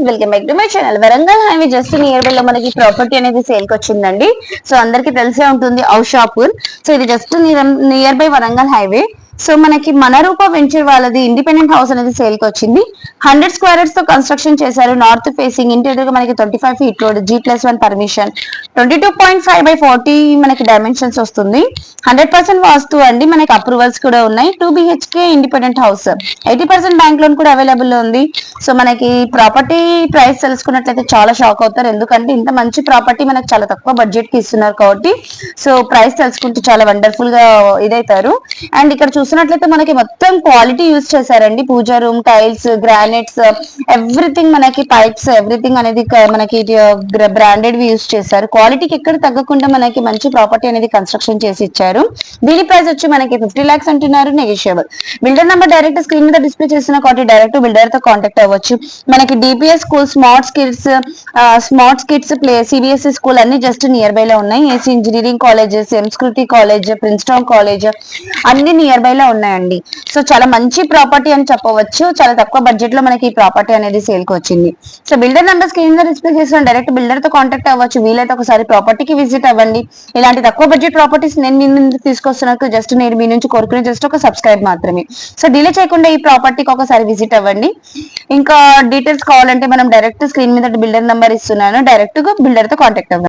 Welcome back to my channel Warangal highway just nearby లో మనకి property అనేది సేల్కి వచ్చిందండి. సో అందరికి తెలిసే ఉంటుంది ఔషాపూర్ సో ఇది just nearby Warangal highway so మనకి మన రూప వెంచర్ వాళ్ళది ఇండిపెండెంట్ హౌస్ అనేది సేల్కి వచ్చింది. హండ్రెడ్ స్క్వేర్స్తో కన్స్ట్రక్షన్ చేశారు. నార్త్ ఫేసింగ్ ఇంటి గా మనకి twenty five feet road G plus one permission twenty two point five by forty మనకి డైమెన్షన్స్ వస్తుంది. హండ్రెడ్ పర్సెంట్ వాస్తు అండి. మనకి అప్రూవల్స్ కూడా ఉన్నాయి. Two BHK independent house eighty percent bank loan కూడా అవైలబుల్ ఉంది. సో మనకి ప్రాపర్టీ ప్రైస్ తెలుసుకున్నట్లయితే చాలా షాక్ అవుతారు. ఎందుకంటే ఇంత మంచి ప్రాపర్టీ మనకు చాలా తక్కువ బడ్జెట్కి ఇస్తున్నారు కాబట్టి. సో ప్రైస్ తెలుసుకుంటే చాలా వండర్ఫుల్గా ఇదైతారు. అండ్ ఇక్కడ చూసినట్లయితే మనకి మొత్తం క్వాలిటీ యూజ్ చేశారండి. Puja room tiles granites everything మనకి పైప్స్ ఎవ్రీథింగ్ అనేది మనకి బ్రాండెడ్ యూజ్ uh, చేశారు. క్వాలిటీకి ఎక్కడ తగ్గకుండా మనకి మంచి ప్రాపర్టీ అనేది కన్స్ట్రక్షన్ చేసి ఇచ్చారు. దీని ప్రైస్ వచ్చి మనకి ఫిఫ్టీ లాక్స్ అంటున్నారు negotiable builder number direct screen మీద డిస్ప్లే చేసిన కాబట్టి డైరెక్ట్ బిల్డర్తో కాంటాక్ట్ అవ్వచ్చు. మనకి DPS school smart kids smart kids play CBSE school అన్ని జస్ట్ నియర్ బై లో ఉన్నాయి. AC engineering colleges Sanskriti college Princeton college అన్ని నియర్ బై లో ఉన్నాయండి. సో చాలా మంచి ప్రాపర్టీ అని చెప్పవచ్చు. చాలా తక్కువ బడ్జెట్లో మనకి ఈ ప్రాపర్టీ అనేది సేల్కి వచ్చింది. సో బిల్డర్ నెంబర్ స్క్రీన్ మీద డిస్ప్లే చేసిన డైరెక్ట్ బిల్డర్తో కాంటాక్ట్ అవ్వచ్చు. వీలైతే ఒకసారి ప్రాపర్టీకి విజిట్ అవ్వండి. ఇలాంటి తక్కువ బడ్జెట్ ప్రాపర్టీస్ నేను మీ నుంచి తీసుకొస్తున్నట్టు జస్ట్ నేను మీ నుంచి కోరుకునే జస్ట్ ఒక సబ్స్క్రైబ్ మాత్రమే. సో డిలే చేయకుండా ఈ ప్రాపర్టీకి ఒకసారి విజిట్ అవ్వండి. ఇంకా డీటెయిల్స్ కావాలంటే మనం డైరెక్ట్ స్క్రీన్ మీద బిల్డర్ నెంబర్ ఇస్తున్నాను. డైరెక్ట్గా బిల్డర్తో కాంటాక్ట్ అవ్వండి.